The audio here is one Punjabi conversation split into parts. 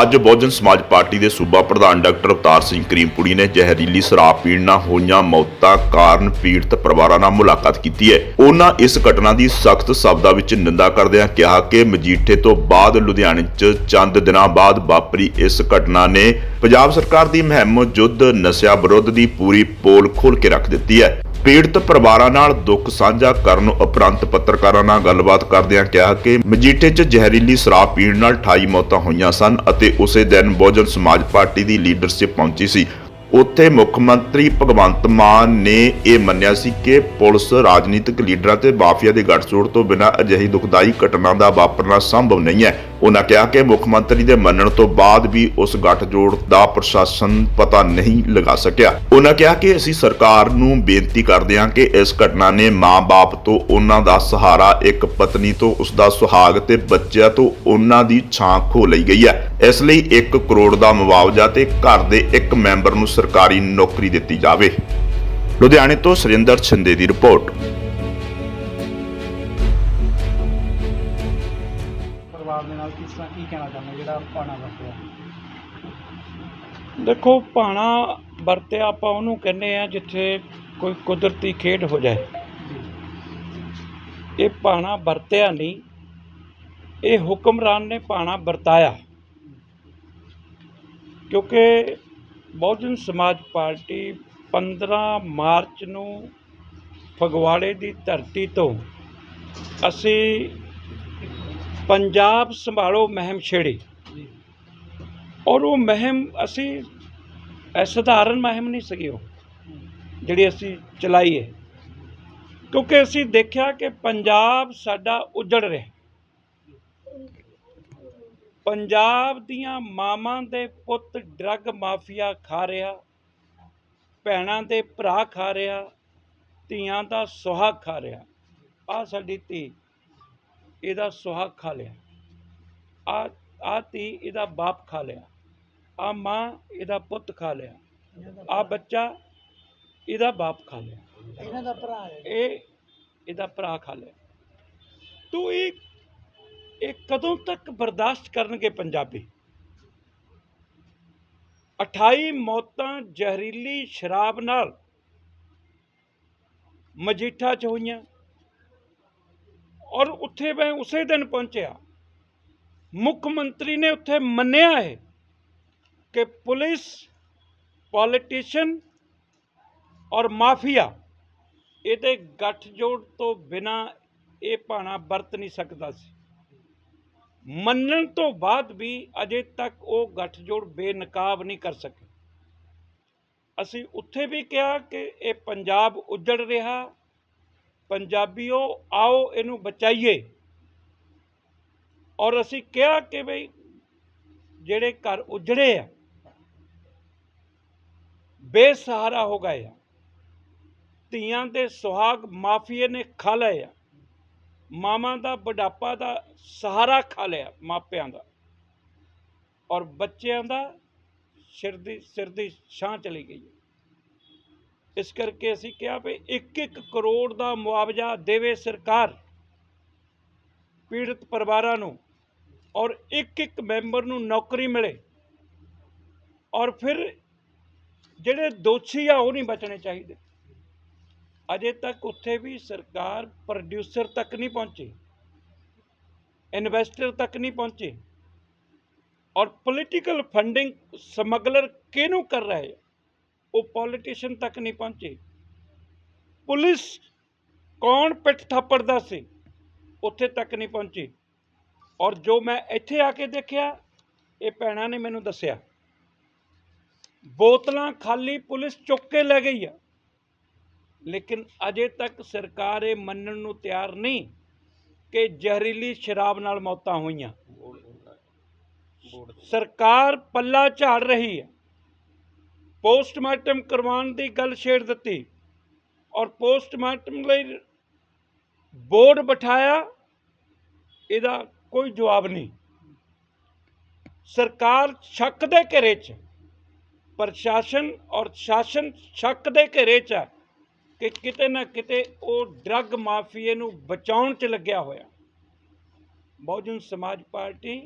ਅੱਜ ਬਹੁਜਨ ਸਮਾਜ ਪਾਰਟੀ ਦੇ ਸੂਬਾ ਪ੍ਰਧਾਨ ਡਾਕਟਰ ਅਵਤਾਰ ਸਿੰਘ ਕਰੀਮਪੁੜੀ ਨੇ ਜ਼ਹਿਰੀਲੀ ਸ਼ਰਾਬ ਪੀਣ ਨਾਲ ਹੋਈਆਂ ਮੌਤਾਂ ਕਾਰਨ ਪੀੜਤ ਪਰਿਵਾਰਾਂ ਨਾਲ ਮੁਲਾਕਾਤ ਕੀਤੀ ਹੈ। ਉਹਨਾਂ ਇਸ ਘਟਨਾ ਦੀ ਸਖਤ ਸ਼ਬਦਾਂ ਵਿੱਚ ਨਿੰਦਾ ਕਰਦਿਆਂ ਕਿਹਾ ਕਿ ਮਜੀਠੇ ਤੋਂ ਬਾਅਦ ਲੁਧਿਆਣੇ 'ਚ ਚੰਦ ਦਿਨਾਂ ਬਾਅਦ ਵਾਪਰੀ ਇਸ ਘਟਨਾ ਨੇ ਪੰਜਾਬ ਸਰਕਾਰ ਦੀ ਮੁਹਿੰਮ ਜੁੱਧ ਨਸ਼ਿਆਂ ਵਿਰੁੱਧ ਦੀ ਪੂਰੀ ਪੋਲ ਖੋਲ ਕੇ ਰੱਖ ਦਿੱਤੀ ਹੈ। ਪੀੜਤ ਪਰਿਵਾਰਾਂ ਨਾਲ ਦੁੱਖ ਸਾਂਝਾ ਕਰਨ ਉਪਰੰਤ ਪੱਤਰਕਾਰਾਂ ਨਾਲ ਗੱਲਬਾਤ ਕਰਦਿਆਂ ਕਿਹਾ ਕਿ ਮਜੀਠੇ 'ਚ ਜ਼ਹਿਰੀਲੀ ਸ਼ਰਾਬ ਪੀਣ ਨਾਲ 28 ਮੌਤਾਂ ਹੋਈਆਂ ਸਨ ਅਤੇ ਉਸੇ ਦਿਨ ਬਹੁਜਨ ਸਮਾਜ ਪਾਰਟੀ ਦੀ ਲੀਡਰਸ਼ਿਪ ਪਹੁੰਚੀ ਸੀ। ਉੱਥੇ ਮੁੱਖ ਮੰਤਰੀ ਭਗਵੰਤ ਮਾਨ ਨੇ ਇਹ ਮੰਨਿਆ ਸੀ ਕਿ ਪੁਲਿਸ ਰਾਜਨੀਤਿਕ ਲੀਡਰਾਂ ਤੇ ਮਾਫੀਆ ਦੇ ਗੱਠਜੋੜ ਤੋਂ ਬਿਨਾਂ ਅਜਿਹੀ ਦੁਖਦਾਈ ਘਟਨਾ ਦਾ ਵਾਪਰਨਾ ਸੰਭਵ ਨਹੀਂ ਹੈ। ਉਹਨਾਂ ਕਿਹਾ ਕਿ ਮੁੱਖ ਮੰਤਰੀ ਦੇ ਮੰਨਣ ਤੋਂ ਬਾਅਦ ਵੀ ਉਸ ਗੱਠਜੋੜ ਦਾ ਪ੍ਰਸ਼ਾਸਨ ਪਤਾ ਨਹੀਂ ਲਗਾ ਸਕਿਆ। ਉਹਨਾਂ ਕਿਹਾ ਕਿ ਅਸੀਂ ਸਰਕਾਰ ਨੂੰ ਬੇਨਤੀ ਕਰਦੇ ਹਾਂ ਕਿ ਇਸ ਘਟਨਾ ਨੇ ਮਾਂ-ਬਾਪ ਤੋਂ ਉਹਨਾਂ ਦਾ ਸਹਾਰਾ, ਇੱਕ ਪਤਨੀ ਤੋਂ ਉਸ ਦਾ ਸੁਹਾਗ ਤੇ ਬੱਚਿਆਂ ਤੋਂ ਉਹਨਾਂ ਦੀ ਛਾਂ ਖੋ ਲਈ ਗਈ ਹੈ। ਇਸ ਲਈ 1 ਕਰੋੜ ਦਾ ਮੁਆਵਜ਼ਾ ਤੇ ਘਰ ਦੇ ਇੱਕ ਮੈਂਬਰ ਨੂੰ ਸਰਕਾਰੀ ਨੌਕਰੀ ਦਿੱਤੀ ਜਾਵੇ। ਲੁਧਿਆਣੇ ਤੋਂ ਸੁਰਿੰਦਰ ਛਿੰਦੇ ਦੀ ਰਿਪੋਰਟ। ਪਰਿਵਾਰ ਦੇ ਨਾਲ ਕਿਸ ਤਰ੍ਹਾਂ ਕੀ ਕਹਿਣਾ ਚਾਹੁੰਦੇ ਜਿਹੜਾ ਪਾਣਾ ਵਰਤਿਆ? ਦੇਖੋ ਭਾਣਾ ਵਰਤਿਆ ਆਪਾਂ ਉਹਨੂੰ ਕਹਿੰਦੇ ਆ ਜਿੱਥੇ ਕੋਈ ਕੁਦਰਤੀ ਖੇਡ ਹੋ ਜਾਏ। ਇਹ ਭਾਣਾ ਵਰਤਿਆ ਨਹੀਂ ਇਹ ਹੁਕਮਰਾਨ ਨੇ ਭਾਣਾ ਵਰਤਾਇਆ। ਕਿਉਂਕਿ ਬਹੁਜਨ ਸਮਾਜ ਪਾਰਟੀ 15 ਮਾਰਚ ਨੂੰ ਫਗਵਾੜੇ ਦੀ ਧਰਤੀ ਤੋਂ ਅਸੀਂ ਪੰਜਾਬ ਸੰਭਾਲੋ ਮਹਿਮ ਛੇੜੀ। ਔਰ ਉਹ ਮਹਿਮ ਅਸੀਂ ਇਹ ਸਧਾਰਨ ਮਹਿਮ ਨਹੀਂ ਸੀਗੀ ਉਹ ਜਿਹੜੀ ਅਸੀਂ ਚਲਾਈ ਹੈ ਕਿਉਂਕਿ ਅਸੀਂ ਦੇਖਿਆ ਕਿ ਪੰਜਾਬ ਸਾਡਾ ਉਜੜ ਰਿਹਾ। ਪੰਜਾਬ ਦੀਆਂ ਮਾਵਾਂ ਦੇ ਪੁੱਤ ਡਰੱਗ ਮਾਫੀਆ ਖਾ ਰਿਹਾ ਭੈਣਾਂ ਦੇ ਭਰਾ ਖਾ ਰਿਹਾ ਧੀਆਂ ਦਾ ਸੁਹਾਗ ਖਾ ਰਿਹਾ। ਆ ਸਾਡੀ ਧੀ। ਇਹਦਾ ਸੁਹਾਗ ਖਾ ਲਿਆ। ਆ ਆ ਧੀ ਇਹਦਾ ਬਾਪ ਖਾ ਲਿਆ। ਆ ਮਾਂ ਇਹਦਾ ਪੁੱਤ ਖਾ ਲਿਆ। ਆ ਬੱਚਾ ਇਹਦਾ ਬਾਪ ਖਾ ਲਿਆ। ਇਹਨਾਂ ਦਾ ਭਰਾ ਹੈ। ਇਹ ਇਹਦਾ ਭਰਾ ਖਾ ਲਿਆ। ਤੂੰ ਇਹ ਇਹ ਕਦੋਂ ਤੱਕ ਬਰਦਾਸ਼ਤ ਕਰਨਗੇ ਪੰਜਾਬੀ? 28 ਮੌਤਾਂ ਜ਼ਹਿਰੀਲੀ ਸ਼ਰਾਬ ਨਾਲ ਮਜੀਠਾ ਚ ਹੋਈਆਂ। ਔਰ ਉੱਥੇ ਮੈਂ ਉਸੇ ਦਿਨ ਪਹੁੰਚਿਆ। ਮੁੱਖ ਮੰਤਰੀ ਨੇ ਉੱਥੇ ਮੰਨਿਆ ਹੈ ਕਿ ਪੁਲਿਸ, ਪੋਲੀਟੀਸ਼ੀਅਨ ਔਰ ਮਾਫੀਆ ਇਹਦੇ ਗੱਠਜੋੜ ਤੋਂ ਬਿਨਾ ਇਹ ਭਾਣਾ ਵਰਤ ਨਹੀਂ ਸਕਦਾ ਸੀ। ਮੰਨਣ ਤੋਂ ਬਾਅਦ ਵੀ ਅਜੇ ਤੱਕ ਉਹ ਗੱਠਜੋੜ ਬੇਨਕਾਬ ਨਹੀਂ ਕਰ ਸਕੇ। ਅਸੀਂ ਉੱਥੇ ਵੀ ਕਿਹਾ ਕਿ ਇਹ ਪੰਜਾਬ ਉੱਜੜ ਰਿਹਾ ਪੰਜਾਬੀਓ, ਆਓ ਇਹਨੂੰ ਬਚਾਈਏ। ਔਰ ਅਸੀਂ ਕਿਹਾ ਕਿ ਬਈ ਜਿਹੜੇ ਘਰ ਉਜੜੇ ਆ, ਬੇਸਹਾਰਾ ਹੋ ਗਏ ਆ, ਧੀਆਂ ਦੇ ਸੁਹਾਗ ਮਾਫੀਏ ਨੇ ਖਾ ਲਏ ਆ, ਮਾਵਾਂ ਦਾ ਬੁਢਾਪਾ ਦਾ ਸਹਾਰਾ ਖਾ ਲਿਆ ਮਾਪਿਆਂ ਦਾ, ਔਰ ਬੱਚਿਆਂ ਦਾ ਸਿਰ ਦੀ ਸਿਰ ਦੀ ਛਾਂ ਚਲੀ ਗਈ ਹੈ। ਇਸ ਕਰਕੇ ਅਸੀਂ ਕਿਹਾ ਵੀ 1-1 ਕਰੋੜ ਦਾ ਮੁਆਵਜ਼ਾ ਦੇਵੇ ਸਰਕਾਰ ਪੀੜਤ ਪਰਿਵਾਰਾਂ ਨੂੰ ਔਰ ਇੱਕ ਇੱਕ ਮੈਂਬਰ ਨੂੰ ਨੌਕਰੀ ਮਿਲੇ ਔਰ ਫਿਰ ਜਿਹੜੇ ਦੋਸ਼ੀ ਆ ਉਹ ਨਹੀਂ ਬਚਣੇ ਚਾਹੀਦੇ। ਅਜੇ ਤੱਕ ਉੱਥੇ ਵੀ ਸਰਕਾਰ ਪ੍ਰੋਡਿਊਸਰ ਤੱਕ ਨਹੀਂ ਪਹੁੰਚੀ ਇਨਵੈਸਟਰ ਤੱਕ ਨਹੀਂ ਪਹੁੰਚੇ ਔਰ ਪੋਲੀਟੀਕਲ ਫੰਡਿੰਗ ਸਮਗਲਰ ਕਿਹਨੂੰ ਕਰ ਰਹੇ ਆ? ਉਹ ਪੋਲੀਟੀਸ਼ੀਅਨ ਤੱਕ ਨਹੀਂ ਪਹੁੰਚੇ। ਪੁਲਿਸ ਕੌਣ ਪਿੱਠ ਥਾਪੜਦਾ ਸੀ ਉੱਥੇ ਤੱਕ ਨਹੀਂ ਪਹੁੰਚੀ। ਔਰ ਜੋ ਮੈਂ ਇੱਥੇ ਆ ਕੇ ਦੇਖਿਆ ਇਹ ਭੈਣਾਂ ਨੇ ਮੈਨੂੰ ਦੱਸਿਆ। ਬੋਤਲਾਂ ਖਾਲੀ ਪੁਲਿਸ ਚੁੱਕ ਕੇ ਲੈ ਗਈ ਆ। ਲੇਕਿਨ ਅਜੇ ਤੱਕ ਸਰਕਾਰ ਇਹ ਮੰਨਣ ਨੂੰ ਤਿਆਰ ਨਹੀਂ ਕਿ ਜ਼ਹਿਰੀਲੀ ਸ਼ਰਾਬ ਨਾਲ ਮੌਤਾਂ ਹੋਈਆਂ। ਸਰਕਾਰ ਪੱਲਾ ਝਾੜ ਰਹੀ ਹੈ ਪੋਸਟਮਾਰਟਮ ਕਰਵਾਉਣ ਦੀ ਗੱਲ ਛੇੜ ਦਿੱਤੀ ਔਰ ਪੋਸਟਮਾਰਟਮ ਲਈ ਬੋਰਡ ਬਿਠਾਇਆ, ਇਹਦਾ ਕੋਈ ਜਵਾਬ ਨਹੀਂ। ਸਰਕਾਰ ਸ਼ੱਕ ਦੇ ਘੇਰੇ 'ਚ, ਪ੍ਰਸ਼ਾਸਨ ਔਰ ਸ਼ਾਸਨ ਸ਼ੱਕ ਦੇ ਘੇਰੇ 'ਚ ਹੈ ਕਿ ਕਿਤੇ ਨਾ ਕਿਤੇ ਉਹ ਡਰੱਗ ਮਾਫੀਏ ਨੂੰ ਬਚਾਉਣ 'ਚ ਲੱਗਿਆ ਹੋਇਆ। ਬਹੁਜਨ ਸਮਾਜ ਪਾਰਟੀ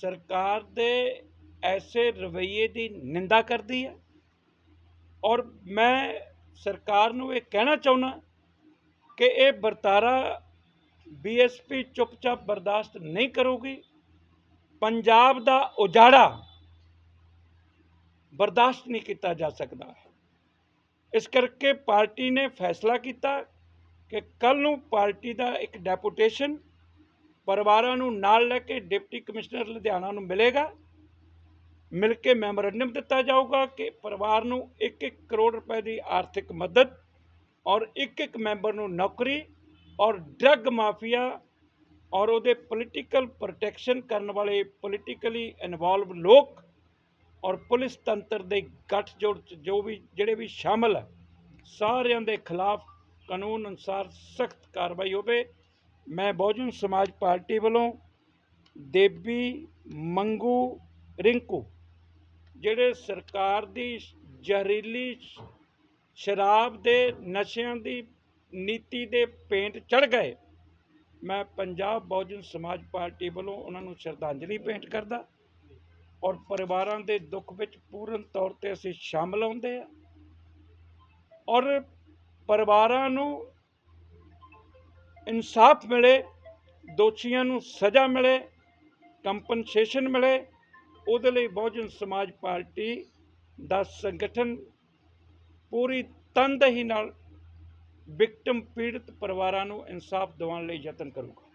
ਸਰਕਾਰ ਦੇ ਐਸੇ ਰਵੱਈਏ ਦੀ ਨਿੰਦਾ ਕਰਦੀ ਹੈ। ਔਰ ਮੈਂ ਸਰਕਾਰ ਨੂੰ ਇਹ ਕਹਿਣਾ ਚਾਹੁੰਦਾ ਕਿ ਇਹ ਵਰਤਾਰਾ ਬੀਐਸਪੀ ਚੁੱਪਚਾਪ ਬਰਦਾਸ਼ਤ ਨਹੀਂ ਕਰੂਗੀ। ਪੰਜਾਬ ਦਾ ਉਜਾੜਾ ਬਰਦਾਸ਼ਤ ਨਹੀਂ ਕੀਤਾ ਜਾ ਸਕਦਾ। ਇਸ ਕਰਕੇ ਪਾਰਟੀ ਨੇ ਫੈਸਲਾ ਕੀਤਾ ਕਿ ਕੱਲ ਨੂੰ ਪਾਰਟੀ ਦਾ ਇੱਕ ਡੈਪੂਟੇਸ਼ਨ ਪਰਿਵਾਰਾਂ ਨੂੰ ਨਾਲ ਲੈ ਕੇ ਡਿਪਟੀ ਕਮਿਸ਼ਨਰ ਲੁਧਿਆਣਾ ਨੂੰ ਮਿਲੇਗਾ। ਮਿਲ ਕੇ ਮੈਮੋਰੰਡਮ ਦਿੱਤਾ ਜਾਊਗਾ ਕਿ ਪਰਿਵਾਰ ਨੂੰ 1-1 ਕਰੋੜ ਰੁਪਏ ਦੀ ਆਰਥਿਕ ਮਦਦ ਔਰ ਇੱਕ ਇੱਕ ਮੈਂਬਰ ਨੂੰ ਨੌਕਰੀ ਔਰ ਡਰੱਗ ਮਾਫੀਆ ਔਰ ਉਹਦੇ ਪੋਲੀਟੀਕਲ ਪ੍ਰੋਟੈਕਸ਼ਨ ਕਰਨ ਵਾਲੇ ਪੋਲੀਟੀਕਲੀ ਇਨਵੋਲਵ ਲੋਕ ਔਰ ਪੁਲਿਸ ਤੰਤਰ ਦੇ ਗੱਠਜੋੜ 'ਚ ਜੋ ਵੀ, ਜਿਹੜੇ ਵੀ ਸ਼ਾਮਲ ਹੈ ਸਾਰਿਆਂ ਦੇ ਖਿਲਾਫ ਕਾਨੂੰਨ ਅਨੁਸਾਰ ਸਖਤ ਕਾਰਵਾਈ ਹੋਵੇ। ਮੈਂ ਬਹੁਜਨ ਸਮਾਜ ਪਾਰਟੀ ਵੱਲੋਂ ਦੇਬੀ ਮੰਗੂ, ਰਿੰਕੂ ਜਿਹੜੇ ਸਰਕਾਰ ਦੀ ਜ਼ਹਿਰੀਲੀ ਸ਼ਰਾਬ ਦੇ ਨਸ਼ਿਆਂ ਦੀ ਨੀਤੀ ਦੇ ਪੇਂਟ ਚੜ ਗਏ, ਮੈਂ ਪੰਜਾਬ ਬਹੁਜਨ ਸਮਾਜ ਪਾਰਟੀ ਵੱਲੋਂ ਉਹਨਾਂ ਨੂੰ ਸ਼ਰਧਾਂਜਲੀ ਭੇਂਟ ਕਰਦਾ ਔਰ ਪਰਿਵਾਰਾਂ ਦੇ ਦੁੱਖ ਵਿੱਚ ਪੂਰਨ ਤੌਰ ਤੇ ਅਸੀਂ ਸ਼ਾਮਲ ਹੁੰਦੇ ਆ ਔਰ ਪਰਿਵਾਰਾਂ ਨੂੰ ਇਨਸਾਫ ਮਿਲੇ, ਦੋਸ਼ੀਆਂ ਨੂੰ ਸਜ਼ਾ ਮਿਲੇ ਕੰਪਨਸੇਸ਼ਨ ਮਿਲੇ ਉਹਦੇ ਲਈ ਬਹੁਜਨ ਸਮਾਜ ਪਾਰਟੀ ਦਾ ਸੰਗਠਨ ਪੂਰੀ ਤਨਦੇਹੀ ਨਾਲ ਵਿਕਟਮ ਪੀੜਤ ਪਰਿਵਾਰਾਂ ਨੂੰ ਇਨਸਾਫ ਦਿਵਾਉਣ ਲਈ ਯਤਨ ਕਰੂਗਾ।